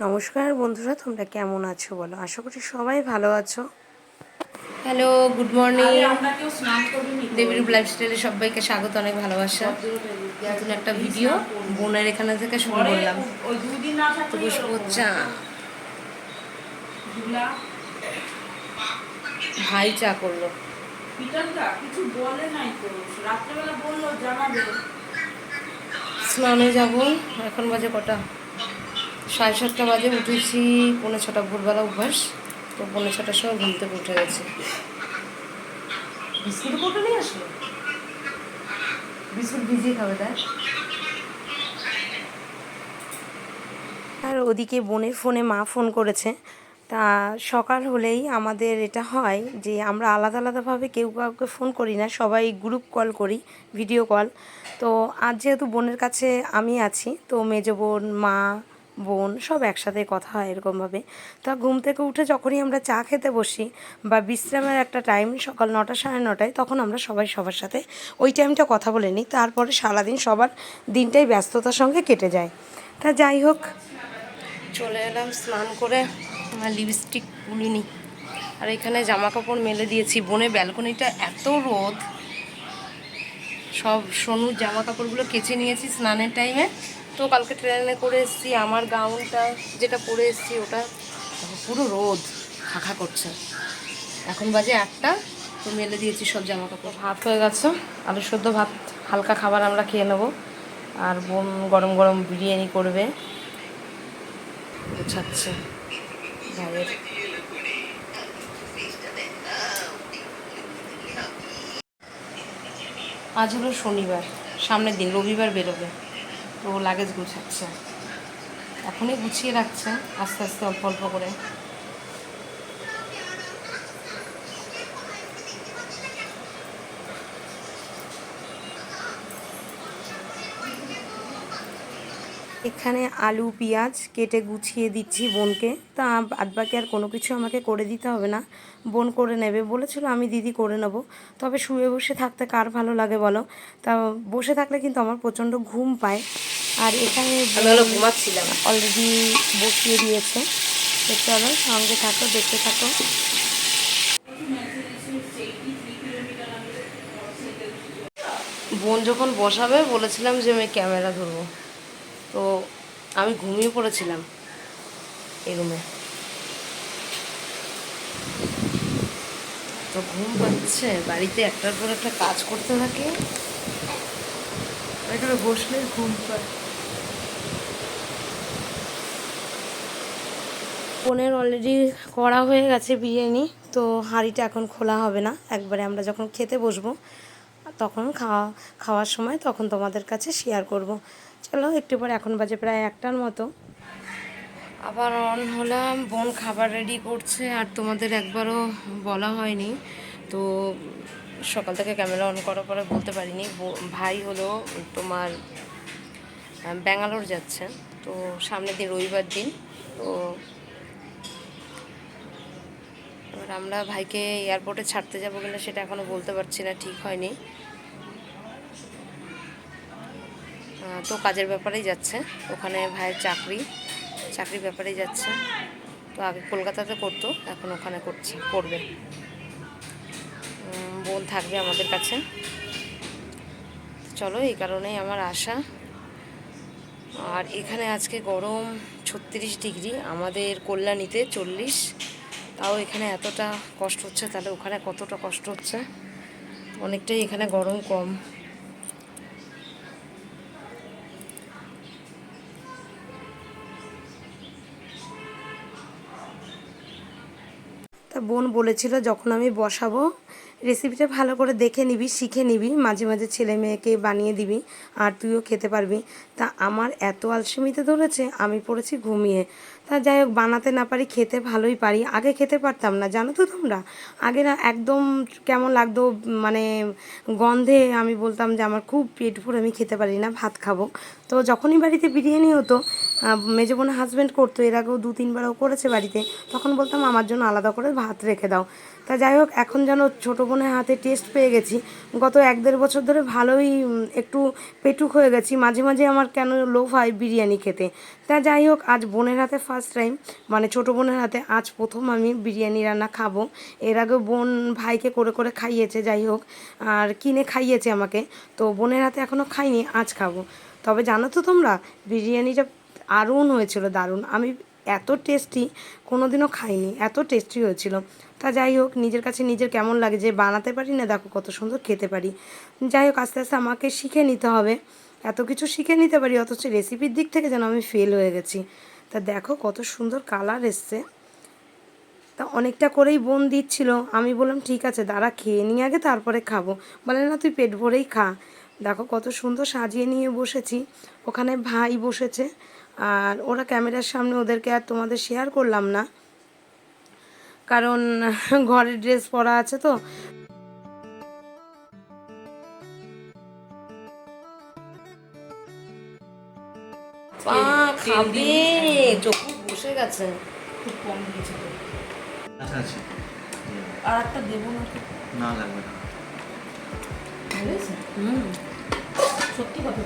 নমস্কার বন্ধুরা তোমরা কেমন আছো বলো? আশা করি সবাই ভালো আছো। Hello good morning. আপনাকেও স্নান করবেন দেবীর লাইফস্টাইলে সবাইকে স্বাগত অনেক ভালোবাসা। নতুন একটা ভিডিও বোনের এখানে থেকে শুরু করলাম। চা। ভাই চা করল। কিছু বলে নাই তো। রাত্রেবেলা বলল জানাবে। স্নানে যাব এখন বাজে কটা? সাড়ে সাতটা বাজে উঠেছি পৌনে ছটা ভোরবেলা অভ্যাস তো পৌনে ছটার সময় ঘুম থেকে উঠে গেছে। বিস্কুট কোটা নিয়ে আসলো? বিস্কুট ভিজিয়ে খাবে তাই? আর ওদিকে বোনের ফোনে মা ফোন করেছে। তা সকাল হলেই আমাদের এটা হয় যে আমরা আলাদা আলাদাভাবে কেউ কাউকে ফোন করি না সবাই গ্রুপ কল করি ভিডিও কল। তো আজ যেহেতু বোনের কাছে আমি আছি তো মেজ বোন মা বোন সব একসাথে কথা হয় এরকমভাবে। তা ঘুম থেকে উঠে যখনই আমরা চা খেতে বসি বা বিশ্রামের একটা টাইম সকাল নটা সাড়ে নটায়, তখন আমরা সবাই সবার সাথে ওই টাইমটা কথা বলে নিই। তারপরে সারাদিন সবার দিনটাই ব্যস্ততার সঙ্গে কেটে যায়। তা যাই হোক, চলে এলাম স্নান করে লিপস্টিক তুলিনি। আর এখানে জামা কাপড় মেলে দিয়েছি। বনে ব্যালকনিটা এত রোদ। সব সোনুর জামা কাপড়গুলো কেচে নিয়েছি স্নানের টাইমে তো কালকে ট্রেনে করে এসেছি, আমার গাউনটা যেটা পরে এসেছি ওটা পুরো রোদ, খাখা করছে। এখন বাজে একটা, তো মেলে দিয়েছি সব জামা কাপড় ভাত হয়ে গেছে, আলু সদ্য ভাত, হালকা খাবার আমরা খেয়ে নেব। আর বোন গরম গরম বিরিয়ানি করবে। গোছাচ্ছে ভাইয়ের আজ হলো শনিবার, সামনের দিন, রবিবার বেরোবে। তো লাগেজ গুছাচ্ছে। এখনই গুছিয়ে রাখছে আস্তে আস্তে অল্প অল্প করে। এখানে আলু পেঁয়াজ কেটে গুছিয়ে দিচ্ছি বোনকে। তা বাদ বাকি আর কোনো কিছু আমাকে করে দিতে হবে না। বোন করে নেবে। বলেছিল আমি দিদি করে নেব। তবে শুয়ে বসে থাকতে কার ভালো লাগে বলো? তা বসে থাকলে কিন্তু আমার প্রচণ্ড ঘুম পায়। আর এখানে ঘুমাচ্ছিলাম। অলরেডি বসিয়ে দিয়েছে। তো চলো সঙ্গে থাকো দেখতে থাকো। বোন যখন বসাবে বলেছিলাম যে আমি ক্যামেরা ধরবো। তো আমি ঘুমিয়ে পড়েছিলাম এই রুমে তো ঘুম পাচ্ছে, বাড়িতে একটার পর একটা কাজ করতে থাকে। এখানে বসলে ঘুম পায়। বোনের অলরেডি করা হয়ে গেছে বিরিয়ানি, তো হাঁড়িটা এখন খোলা হবে না। একবারে আমরা যখন খেতে বসবো, তখন খাওয়া, খাওয়ার সময় তখন তোমাদের কাছে শেয়ার করব। চলো একটু পরে, এখন বাজে প্রায় একটার মতো। আবার অন হলাম, বোন খাবার রেডি করছে, আর তোমাদের একবারও বলা হয়নি। তো সকাল থেকে ক্যামেরা অন করার পরে বলতে পারিনি। ভাই হলো তোমার ব্যাঙ্গালোর যাচ্ছে। তো সামনের দিন রবিবার দিন, তো এবার আমরা ভাইকে এয়ারপোর্টে ছাড়তে যাব কিনা সেটা এখনও বলতে পারছি না, ঠিক হয়নি। তো কাজের ব্যাপারেই যাচ্ছে। ওখানে ভাইয়ের চাকরি, চাকরির ব্যাপারেই যাচ্ছে। তো আগে কলকাতাতে করতো, এখন ওখানে করছে, করবে। বোন থাকবে আমাদের কাছে। চলো, এই কারণেই আমার আশা। আর এখানে আজকে গরম ছত্রিশ ডিগ্রি, আমাদের কল্যাণীতে চল্লিশ। তাও এখানে এতটা কষ্ট হচ্ছে, তাহলে ওখানে কতটা কষ্ট হচ্ছে? অনেকটাই এখানে গরম কম। বোন বলেছিল, যখন আমি বসাবো রেসিপিটা ভালো করে দেখে নিবি, শিখে নিবি, মাঝে মাঝে ছেলে মেয়েকে বানিয়ে দিবি, আর তুইও খেতে পারবি। তা আমার এত আলসেমিতে ধরেছে, আমি পড়েছি ঘুমিয়ে। তা যাই হোক, বানাতে না পারি, খেতে ভালোই পারি। আগে খেতে পারতাম না, জানো তো তোমরা? আগে না একদম কেমন লাগতো মানে গন্ধে আমি বলতাম যে, আমার খুব পেট ভরে, আমি খেতে পারি না, ভাত খাব। তো যখনই বাড়িতে বিরিয়ানি হতো মেজো বোনের হাজব্যান্ড করতো, এর আগেও দু, তিনবারও করেছে বাড়িতে। তখন বলতাম, আমার জন্য আলাদা করে ভাত রেখে দাও। তা যাই হোক, এখন যেন ছোটো বোনের হাতে টেস্ট পেয়ে গেছি। গত এক, দেড় বছর ধরে ভালোই একটু পেটুক হয়ে গেছি। মাঝে মাঝে আমার কেন লোভ হয় বিরিয়ানি খেতে। তা যাই হোক, আজ বোনের হাতে ফার্স্ট টাইম মানে ছোটো বোনের হাতে আজ প্রথম আমি বিরিয়ানি রান্না খাব। এর আগে বোন ভাইকে করে করে খাইয়েছে, যাই হোক, আর কিনে খাইয়েছে আমাকে। তো বোনের হাতে এখনও খাইনি, আজ খাব। তবে জানো তো তোমরা, বিরিয়ানিটা দারুণ হয়েছিল, দারুণ। আমি এত টেস্টি কোনো দিনও খাইনি, এত টেস্টি হয়েছিল। তা যাই হোক, নিজের কাছে নিজের কেমন লাগে যে বানাতে পারি না, দেখো কত সুন্দর খেতে পারি। যাই হোক, আস্তে আস্তে আমাকে শিখে নিতে হবে। এত কিছু শিখে নিতে পারি, অথচ রেসিপির দিক থেকে যেন আমি ফেল হয়ে গেছি। তা দেখো কত সুন্দর কালার এসছে। তা অনেকটা করেই বোন দিচ্ছিল। আমি বললাম, ঠিক আছে, দাঁড়া, খেয়ে নিয়ে আগে তারপরে খাব। বলে, না, তুই পেট ভরেই খা। দেখো কত সুন্দর সাজিয়ে নিয়ে বসেছি। ওখানে ভাই বসেছে। আর ওরা ক্যামেরার সামনে ওদেরকে আর তোমাদের শেয়ার করলাম না। কারণ ঘরের ড্রেস পরা আছে তো। খাবে। চোখ বসে গেছে। খুব কম দিয়েছে আচ্ছা আচ্ছা। আর একটা দেবো না না লাগবে না। হুম। সত্যি কথা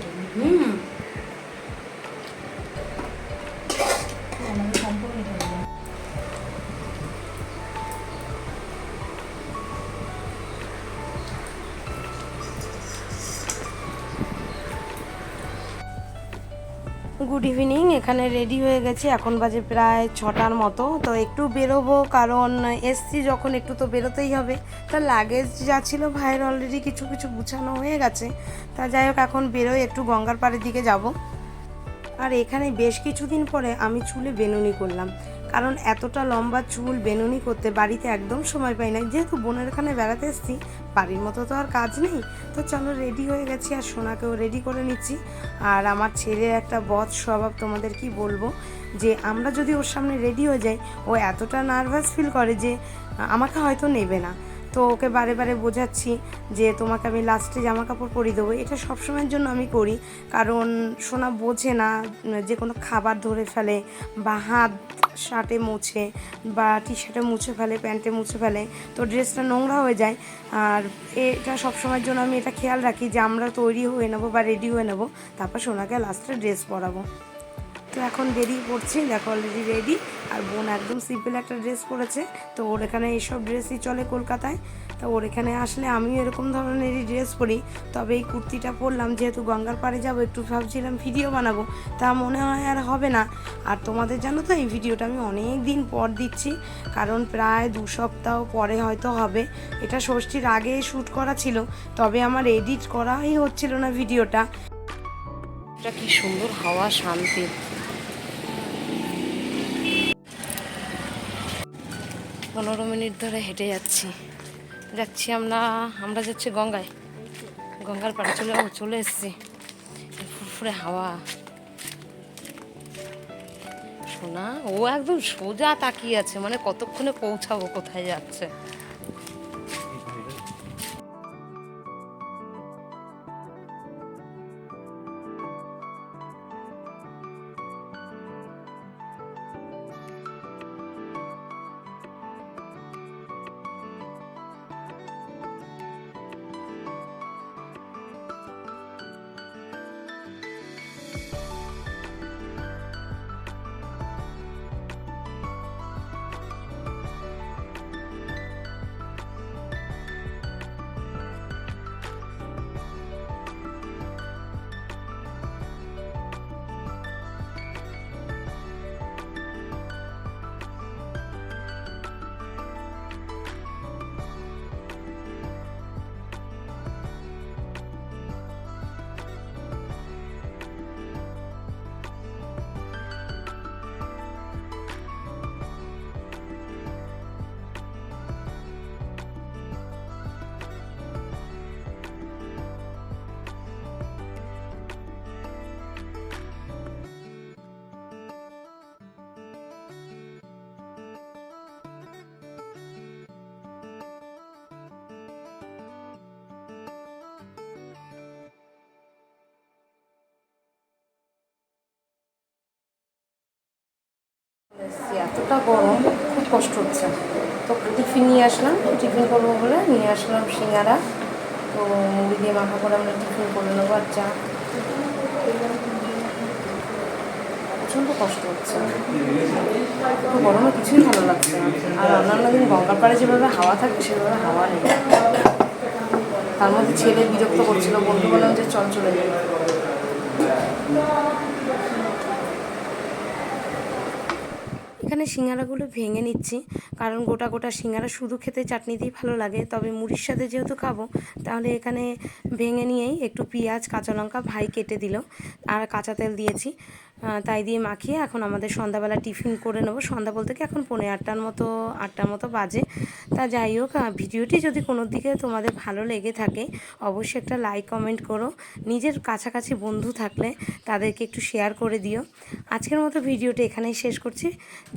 গুড ইভিনিং, এখানে রেডি হয়ে গেছি। এখন বাজে প্রায় ছটার মতো। তো একটু বেরোবো, কারণ এসছি যখন একটু তো বেরোতেই হবে। তা লাগেজ যা ছিল ভাইয়ের অলরেডি কিছু কিছু গুছানো হয়ে গেছে। তা যাই হোক, এখন বেরোই, একটু গঙ্গার পাড়ের দিকে যাব। আর এখানে বেশ কিছুদিন পরে আমি চুলে বেনুনি করলাম। কারণ এতটা লম্বা চুল বেনুনি করতে বাড়িতে একদম সময় পাই না যেহেতু বোনের এখানে বেড়াতে এসেছি বাড়ির মতো তো আর কাজ নেই। তো চলো রেডি হয়ে গেছি আর সোনাকেও রেডি করে নিচ্ছি। আর আমার ছেলের একটা বদ স্বভাব তোমাদের কি বলব যে, আমরা যদি ওর সামনে রেডি হয়ে যাই, ও এতটা নার্ভাস ফিল করে যে, আমাকে হয়তো নেবে না। তো ওকে বারে বারে বোঝাচ্ছি যে তোমাকে আমি লাস্টে জামা কাপড় পরিয়ে দেবো। এটা সবসময়ের জন্য আমি করি। কারণ সোনা বোঝে না, যে কোনো খাবার ধরে ফেলে বা হাত শার্টে মুছে বা টি শার্টে মুছে ফেলে প্যান্টে মুছে ফেলে, তো ড্রেসটা নোংরা হয়ে যায়। আর এটা সবসময়ের জন্য আমি এটা খেয়াল রাখি যে আমরা তৈরি হয়ে নেব বা রেডি হয়ে নেব, তারপর সোনাকে লাস্টে ড্রেস পরাবো। তো এখন বেরিয়ে পড়ছি, দেখো অলরেডি রেডি আর বোন একদম সিম্পল একটা ড্রেস পরেছে, তো ওর এখানে এইসব ড্রেসই চলে কলকাতায়। তো ওর এখানে আসলে আমিও এরকম ধরনেরই ড্রেস পরি, তবে এই কুর্তিটা পরলাম, যেহেতু গঙ্গার পাড়ে যাব, একটু ভাবছিলাম ভিডিও বানাবো, তা মনে হয় আর হবে না। আর তোমাদের জানো তো, এই ভিডিওটা আমি অনেক দিন পর দিচ্ছি, কারণ প্রায় দু সপ্তাহ পরে হয়তো হবে। এটা ষষ্ঠীর আগে শ্যুট করা ছিল, তবে আমার এডিট করাই হচ্ছিল না ভিডিওটা এটা কি সুন্দর হাওয়া, শান্তি। পনেরো মিনিট ধরে হেঁটে যাচ্ছি। যাচ্ছি আমরা আমরা যাচ্ছি গঙ্গায়। গঙ্গার পাড়ে চলে চলে এসেছি। ফুরফুরে হাওয়া। শোনা ও একদম সোজা তাকিয়ে আছে মানে কতক্ষণে পৌঁছাবো, কোথায় যাচ্ছে? এতটা গরম, খুব কষ্ট হচ্ছে। তো টিফিন নিয়ে আসলাম, টিফিন করব বলে নিয়ে আসলাম সিঙ্গারা। তো মুড়ি দিয়ে মাখা করে আমরা টিফিন করে নেব আর চা। প্রচণ্ড কষ্ট হচ্ছে। তো গরমে কিছুই ভালো লাগছে না। আর অন্যান্য দিন গঙ্গার পাড়ে যেভাবে হাওয়া থাকে, সেভাবে হাওয়া নেই। তার মধ্যে ছেলে বিরক্ত করছিল, বন্ধু বললাম যে চল চলে যাই। এখানে সিঙ্গারাগুলো ভেঙে নিচ্ছি। কারণ গোটা গোটা সিঙ্গারা শুধু খেতে চাটনি দিয়ে ভালো লাগে। তবে মুড়ির সাথে যেহেতু খাব, তাহলে এখানে ভেঙে নিয়েই একটু পেঁয়াজ, কাঁচা লঙ্কা ভাই কেটে দিল। আর কাঁচা তেল দিয়েছি। তাই দিয়ে মাখিয়ে এখন আমাদের সন্ধ্যাবেলা টিফিন করে নেব। সন্ধ্যা বলতে কি এখন পৌনে আটটার মতো আটটার মতো বাজে। তা যাই হোক ভিডিওটি যদি কোনো দিকে তোমাদের ভালো লেগে থাকে, অবশ্যই একটা লাইক কমেন্ট করো। নিজের কাছাকাছি বন্ধু থাকলে তাদেরকে একটু শেয়ার করে দিও। আজকের মতো ভিডিওটা এখানেই শেষ করছি।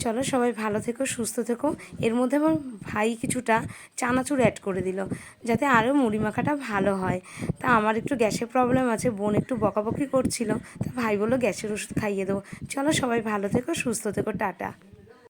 চলো সবাই ভালো থেকো, সুস্থ থেকো। এর মধ্যে আমার ভাই কিছুটা চানাচুর অ্যাড করে দিল, যাতে আরও মুড়ি মাখাটা ভালো হয়। তা আমার একটু গ্যাসের প্রবলেম আছে, বোন একটু বকাবকি করছিল। তা ভাই বলল, গ্যাসের ওষুধ খাইয়ে দেবো। চলো সবাই ভালো থেকো সুস্থ থেকো টাটা।